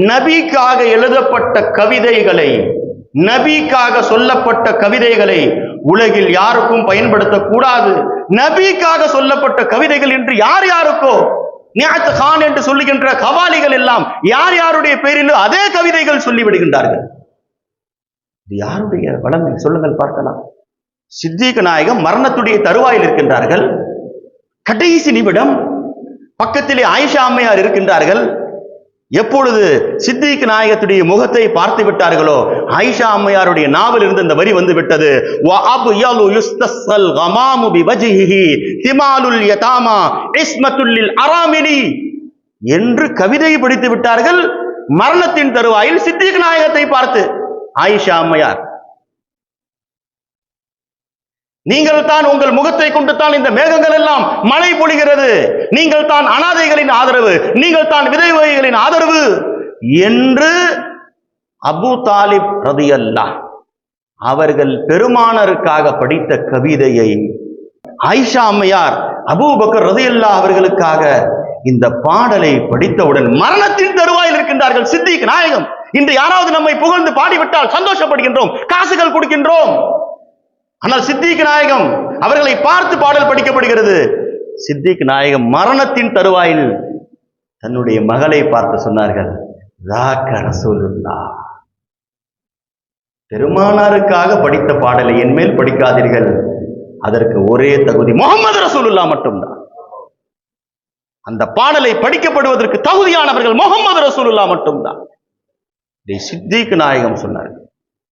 நபிக்காக எழுதப்பட்ட கவிதைகளை நபிக்காக சொல்லப்பட்ட கவிதைகளை உலகில் யாருக்கும் பயன்படுத்தக்கூடாது. நபிக்காக சொல்லப்பட்ட கவிதைகள் என்று யார் யாருக்கோ நியாத் கான் என்று சொல்லுகின்ற கவாலிகள் எல்லாம் யார் யாருடைய பேரிலோ அதே கவிதைகள் சொல்லிவிடுகின்றார்கள். இது யாருடைய வளமை? சொல்லுங்கள் பார்க்கலாம். சித்திக நாயகம் மரணத்துடைய தருவாயில் இருக்கின்றார்கள். கடைசி நிமிடம் பக்கத்திலே ஆயிஷா அம்மையார் இருக்கின்றார்கள். எப்பொழுது சித்திக் நாயகத்துடைய முகத்தை பார்த்து விட்டார்களோ ஐஷா அம்மையாருடைய நாவல் இருந்து இந்த வரி வந்து விட்டது. என்று கவிதையை படித்து விட்டார்கள். மரணத்தின் தருவாயில் சித்திக் நாயகத்தை பார்த்து ஆயிஷா அம்மையார். நீங்கள் தான் உங்கள் முகத்தை கொண்டு தான் இந்த மேகங்கள் எல்லாம் மழை பொழிகிறது. நீங்கள் தான் அனாதைகளின் ஆதரவு. நீங்கள் தான் விதவைகளின் ஆதரவு என்று அபு தாலிப் ரதியல்லா அவர்கள் பெருமானருக்காக படித்த கவிதையை ஆயிஷா அம்மையார் அபூபக்கர் ரதியல்லா அவர்களுக்காக இந்த பாடலை படித்தவுடன் மரணத்தின் தருவாயில் இருக்கின்றார்கள் சித்திக் நாயகம். இன்று யாராவது நம்மை புகழ்ந்து பாடிவிட்டால் சந்தோஷப்படுகின்றோம். காசுகள் கொடுக்கின்றோம். ஆனால் சித்திக் நாயகம் அவர்களை பார்த்து பாடல் படிக்கப்படுகிறது. சித்திக் நாயகம் மரணத்தின் தருவாயில் தன்னுடைய மகளை பார்த்து சொன்னார்கள் பெருமானாருக்காக படித்த பாடலை என்மேல் படிக்காதீர்கள். அதற்கு ஒரே தகுதி முகமது ரசூலுல்லா மட்டும்தான். அந்த பாடலை படிக்கப்படுவதற்கு தகுதியானவர்கள் முகமது ரசூலுல்லா மட்டும்தான். இதை சித்திக் நாயகம் சொன்னார்கள்.